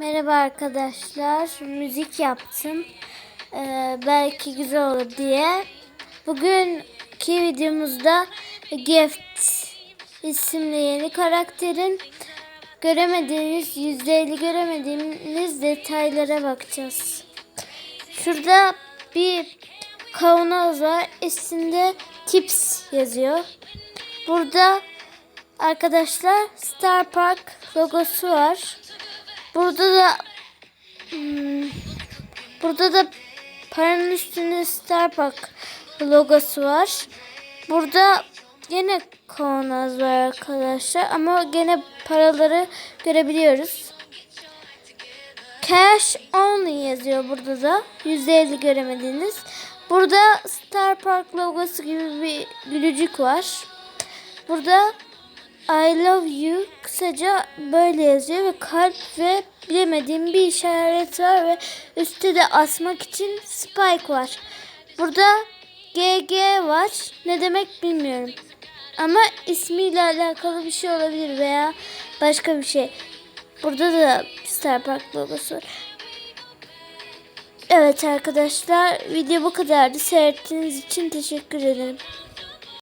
Merhaba arkadaşlar. Müzik yaptım. Ee, belki güzel olur diye. Bugünkü videomuzda Gift isimli yeni karakterin göremediğiniz, %50 göremediğiniz detaylara bakacağız. Şurada bir kavanoz var. Üstünde Tips yazıyor. Burada arkadaşlar Star Park logosu var. Burada da hmm, burada da paranın üstünde Star Park logosu var. Burada yine kavanoz var arkadaşlar ama gene paraları görebiliyoruz. Cash only yazıyor burada da. %50 göremediğiniz. Burada Star Park logosu gibi bir gülücük var. Burada I love you kısaca böyle yazıyor ve kalp ve bilemediğim bir işaret var ve üstte de asmak için spike var. Burada GG var. Ne demek bilmiyorum. Ama ismiyle alakalı bir şey olabilir veya başka bir şey. Burada da Star Park logosu var. Evet arkadaşlar video bu kadardı. Seyrettiğiniz için teşekkür ederim.